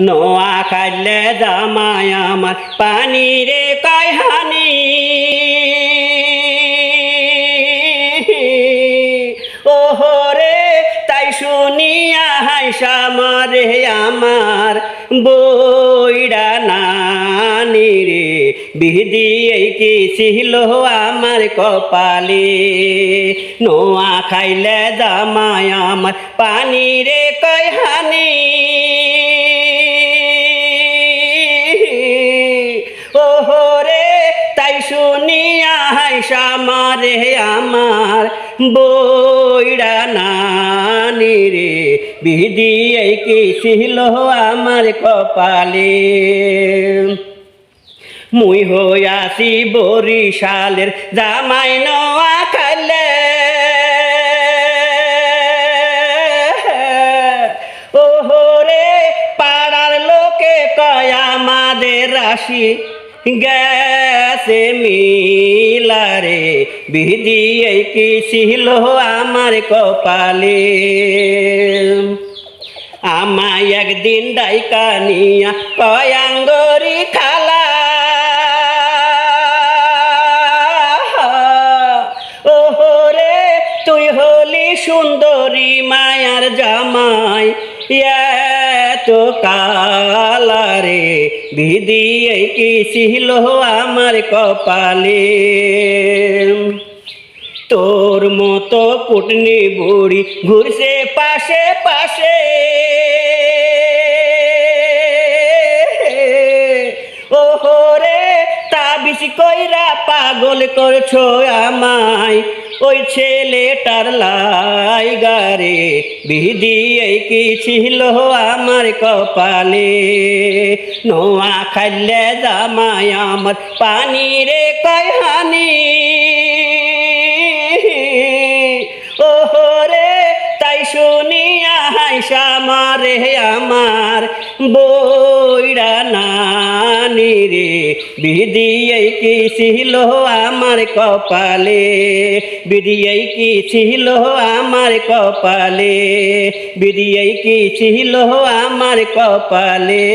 নোয়া খাইলে জামাই আমার পানি রে কয় হানি। ওহো রে, তাই শুনিয়া হাইসা মারে আমার বইডা নানি রে। বিধি এই কি ছিল আমার কপালে? নোয়া খাইলে জামাই আমার পানি রে কয় হানি। রে তাই শুনিয়া হাইসা মারে আমার বইরা নানি রে। এই কি ছিল আমার কপালে? মুই হইয়াছি বরিশালের জামাই নোয়া খাইলে ওহো রে, পাড়ার লোকে কয় আমাদের রাশি গেছে মিলারে, বিধি এই কি ছিল আমার কপালে? আমায় একদিন ডাইকা নিয়া কয়াঙ্গরি খালা। ওহো রে তুই হলি সুন্দরী মায়ার জামাই, এত কালারে বিধি এই কি ছিল আমার কপালে? তোর মতো কুটনি বুড়ি ঘুরছে পাশে পাশে। ওহো রে, তাবিজ কইরা পাগল করছ আমায়। ওই ছেলেটার লাই গারে বিধি এই কি ছিল আমার কপালে? নোয়া খাইলে জামাই আমার পানি রে কয় হানি। ওহো রে, তাই শুনিয়া হাইসা মারে আমার বইরা নানি রে এই কি ছিল আমার কপালে? বিধি এই কি ছিল আমার কপালে? বিধি এই কি ছিল আমার কপালে?